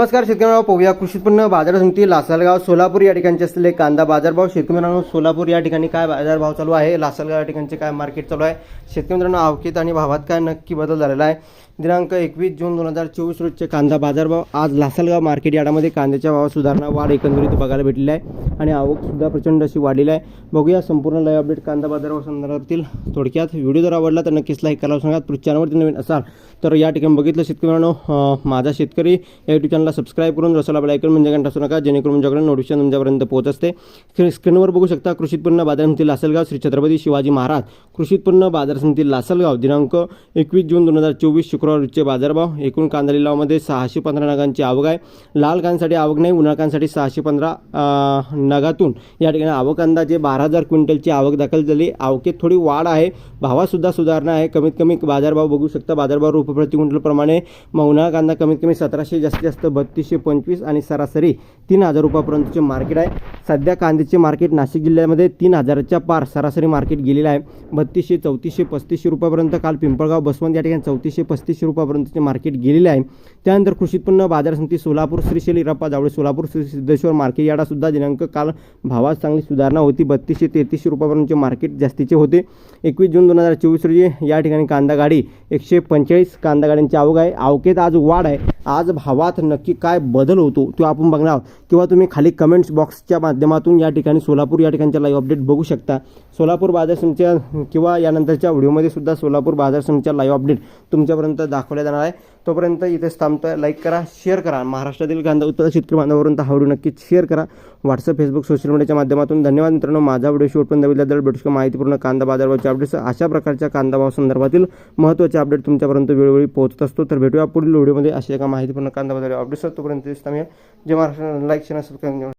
नमस्कार शेतकऱ्यांना पाहूया कृषी उत्पन्न बाजार समिती लासलगाव सोलापूर या ठिकाणचे असलेले कांदा बाजारभाव. शेतकरी मित्रांनो सोलापूर या ठिकाणी काय बाजारभाव चालू आहे? लासलगाव या ठिकाणचे काय मार्केट चालू आहे? शेतकरी मित्रांनो अवकेत आणि भावात काय नक्की बदल झालेला आहे? दिनांक एकवीस जून दोन हजार चोवीस रोजचे कांदा बाजारभाव. आज लासलगाव मार्केट यार्डामध्ये कांद्याच्या भावात सुधारणा वाढ एकंदरीत बघायला भेटलेली आहे आणि आवकसुद्धा प्रचंड अशी वाढलेली आहे. बघूया संपूर्ण लाईव्ह अपडेट कांदा बाजारभाव संदर्भातील थोडक्यात. व्हिडिओ जर आवडला तर नक्कीच लाईक करायला सांगा तुम्ही चॅनलवरती नवीन असाल तर या ठिकाणी बघितलं शेतकरी मित्रांनो माझा शेतकरी या यूट्यूब चॅनलला सबस्क्राईब करून रसोला बेलायकन म्हणजे घंटा असू नका जेणेकरून तुमच्याकडे नोटिफिकेशन तुमच्यापर्यंत पोहोच असते. स्क्रीनवर बघू शकता कृषी उत्पन्न बाजार समिती लासलगाव श्री छत्रपती शिवाजी महाराज. कृषी उत्पन्न बाजार समिती लासलगाव दिनांक एकवीस जून दोन हजार चोवीस शुक्रवार रोजचे बाजारभाव. एकूण कांदा लिलावमध्ये सहाशे पंधरा नगांची आवक आहे. लाल कांद्यासाठी आवक नाही उन्हाळ सहाशे पंधरा नगातून. या ठिकाणी आवक अंदाजे बारा हजार क्विंटलची आवक दाखल झाली. आवकेत थोडी वाढ आहे. भावातसुद्धा सुधारणा आहे. कमीत कमी बाजारभाव बघू शकता. बाजारभाव रुपये प्रति क्विंटलप्रमाणे मग उन्हाळा कांदा कमीत कमी सतराशे जास्तीत जास्त बत्तीसशे पंचवीस आणि सरासरी तीन हजार रुपयापर्यंतचे मार्केट आहे. सध्या कांद्याचे मार्केट नाशिक जिल्ह्यामध्ये तीन हजाराच्या पार सरासरी मार्केट गेलेलं आहे. बत्तीसशे चौतीसशे पस्तीसशे रुपयापर्यंत काल पिंपळगाव बसवंत या ठिकाणी चौतीसशे पस्तीसशे रुपयापर्यंतचे मार्केट गेलेले आहे. त्यानंतर कृषी उत्पन्न बाजार समिती सोलापूर श्रीशैल इरप्पा जावळे सोलापूर श्री सिद्धेश्वर मार्केट याडासुद्धा दिनांक काल भावात चांगली सुधारणा होती. बत्तीसशे तेहतीसशे रुपयापर्यंतचे मार्केट जास्तीचे होते. एकवीस जून दोन हजार चोवीस रोजी या ठिकाणी कांदा गाडी एकशे पंचेचाळीस कांदा गाड्यांची आवक आहे. आवकेत आज वाढ आहे. आज भावात नक्की काय बदल होतो तो आपण बघणार आहोत. किंवा तुम्ही खाली कमेंट्स बॉक्सच्या माध्यमातून या ठिकाणी सोलापूर या ठिकाणच्या लाईव्ह अपडेट बघू शकता. सोलापूर बाजार समितीच्या किंवा यानंतरच्या व्हिडिओमध्ये सुद्धा सोलापूर बाजार समितीच्या लाईव्ह अपडेट तुमच्यापर्यंत दाखवल्या जाणार आहे. तोपर्यंत इथेच थांबतोय लाईक करा शेअर करा. महाराष्ट्रातील कांदा उत्तर शेतकरी बांधावरून तर व्हिडिओ नक्कीच शेअर करा. व्हॉट्सअप फेसबुक सोशल मीडियाच्या माध्यमातून धन्यवाद मित्रांनो. माझा व्हिडिओ शेवटपर्यंत दर भेटू माहितीपूर्ण कांदा बाजारभावाचे अपडेट्स अशा प्रकारच्या कांदा भाव संदर्भातील महत्त्वाचे अपडेट तुमच्यापर्यंत वेळोवेळी पोहोचत असतो. तर भेटूया पुढील व्हिडिओमध्ये अशा एका माहितीपूर्ण कांदा बाजार अपडेट्स तोपर्यंत थांबूया जे महाराष्ट्र. Like share subscribe